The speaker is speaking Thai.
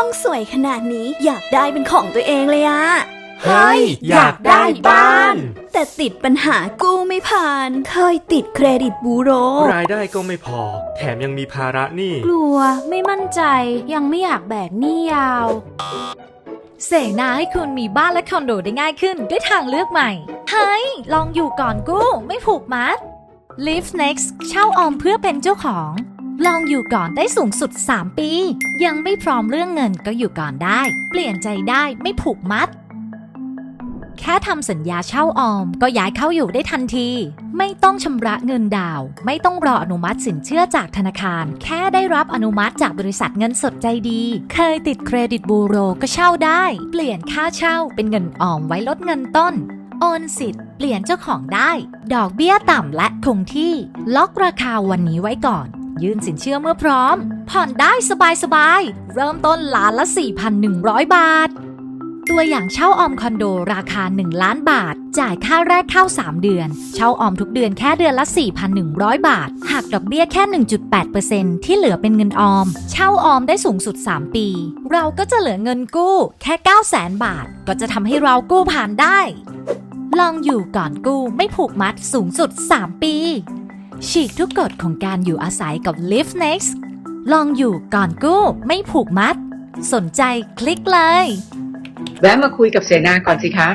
ห้องสวยขนาดนี้อยากได้เป็นของตัวเองเลยอะเฮ้ย อยากได้บ้าน แต่ติดปัญหากู้ไม่ผ่าน เคยติดเครดิตบูโร รายได้ก็ไม่พอ แถมยังมีภาระหนี้ กลัวไม่มั่นใจยังไม่อยากแบกหนี้ยาว เสนาให้คุณมีบ้านและคอนโดได้ง่ายขึ้นด้วยทางเลือกใหม่ เฮ้ย ลองอยู่ก่อนกู้ ไม่ผูกมัด Live Next เช่าออมเพื่อเป็นเจ้าของ ลองอยู่ก่อนได้สูงสุด 3 ปี ยังไม่พร้อมเรื่องเงินก็อยู่ก่อนได้ เปลี่ยนใจได้ไม่ผูกมัด แค่ทำสัญญาเช่าออม ก็ย้ายเข้าอยู่ได้ทันที ไม่ต้องชำระเงินดาว ไม่ต้องรออนุมัติสินเชื่อจากธนาคาร แค่ได้รับอนุมัติจากบริษัทเงินสดใจดี เคยติดเครดิตบูโรก็เช่าได้ เปลี่ยนค่าเช่าเป็นเงินออมไว้ลดเงินต้นโอนสิทธิ์เปลี่ยนเจ้าของได้ ดอกเบี้ยต่ำและคงที่ ล็อกราคาวันนี้ไว้ก่อน ยื่นสินเชื่อเมื่อพร้อม ผ่อนได้สบายๆ เริ่มต้นล้านละ 4,100 บาท ตัวอย่างเช่าออมคอนโดราคา 1 ล้านบาท จ่ายค่าแรกเข้า 3 เดือน เช่าออมทุกเดือนแค่เดือนละ 4,100 บาท หักดอกเบี้ยแค่ 1.8%ที่เหลือเป็นเงินออม เช่าออมได้สูงสุด 3 ปี เราก็จะเหลือเงินกู้แค่ 900,000 บาท ก็จะทำให้เรากู้ผ่านได้ลองอยู่ก่อนกู้ไม่ผูกมัดสูงสุด 3 ปี ฉีกทุกกฎของการอยู่อาศัยกับ Live Next ลองอยู่ก่อนกู้ไม่ผูกมัด สนใจคลิกเลย แวะมาคุยกับเสนาก่อนสิคะ